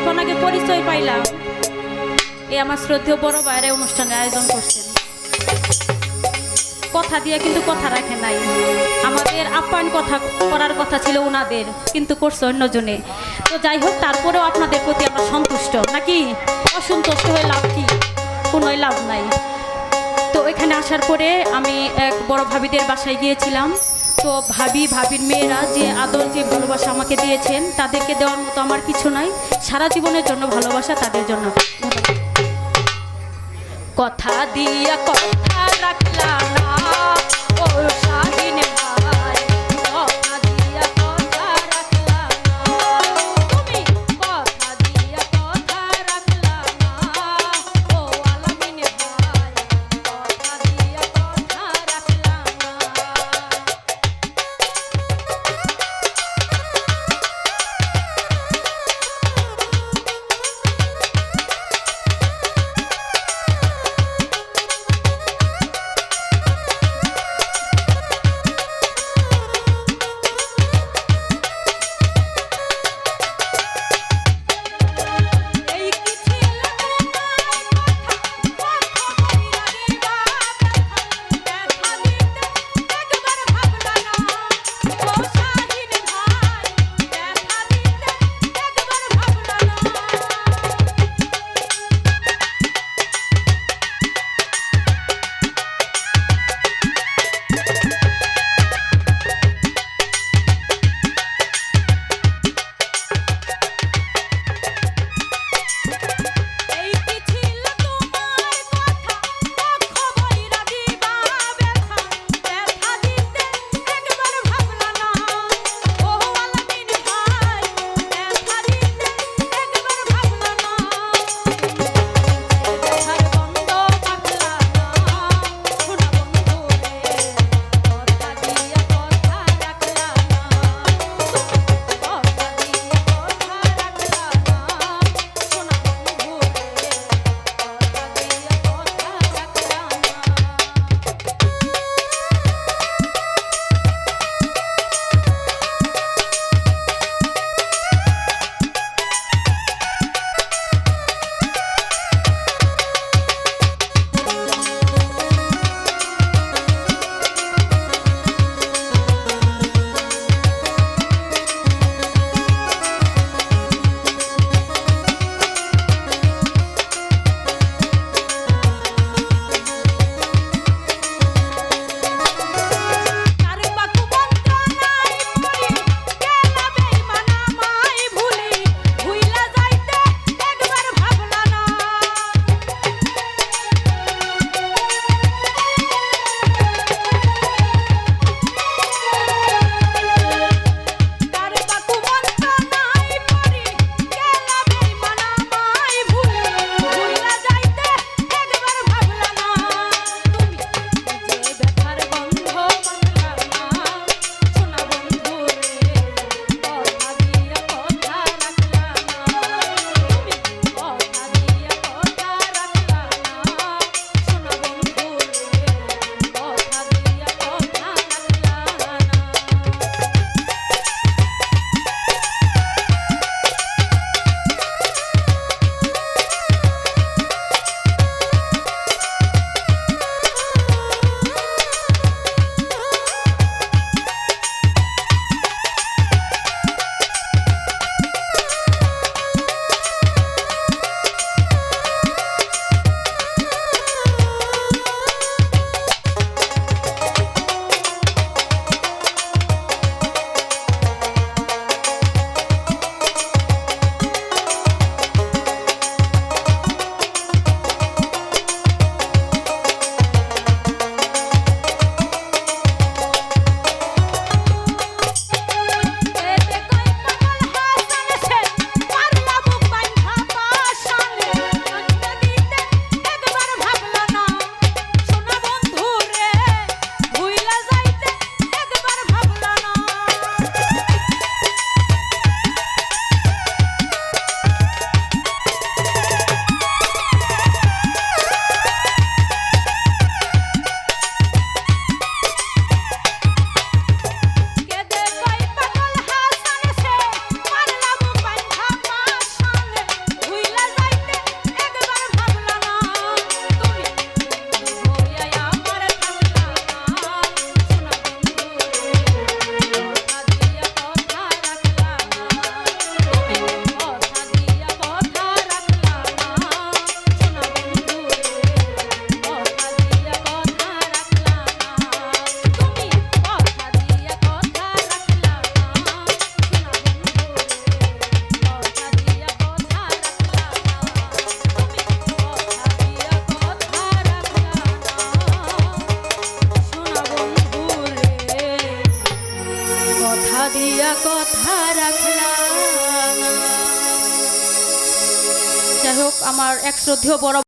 কিছুক্ষণ পরিচয় পাইলাম। এ আমার শ্রদ্ধেয় বড় বাইরে অনুষ্ঠানের আয়োজন করছেন। কথা দিয়ে কিন্তু কথা রাখে নাই। আমাদের আপ্যায়ন কথা, করার কথা ছিল ওনাদের কিন্তু করছে অন্যজনে। তো যাই হোক, তারপরেও আপনাদের প্রতি আমরা সন্তুষ্ট। নাকি অসন্তুষ্ট হয়ে লাভ কি? কোনো লাভ নাই। তো এখানে আসার পরে আমি এক বড় ভাবিদের বাসায় গিয়েছিলাম। তো ভাবি, ভাবির মেয়েরা যে আদর, যে ভালোবাসা আমাকে দিয়েছেন, তাদেরকে দেওয়ার মতো আমার কিছু নাই। সারা জীবনের জন্য ভালোবাসা তাদের জন্য। কথা দিয়া কথা রাখলাম না। দিয়া কথা রাখলাম। যাই হোক আমার এক শ্রদ্ধেয় বড়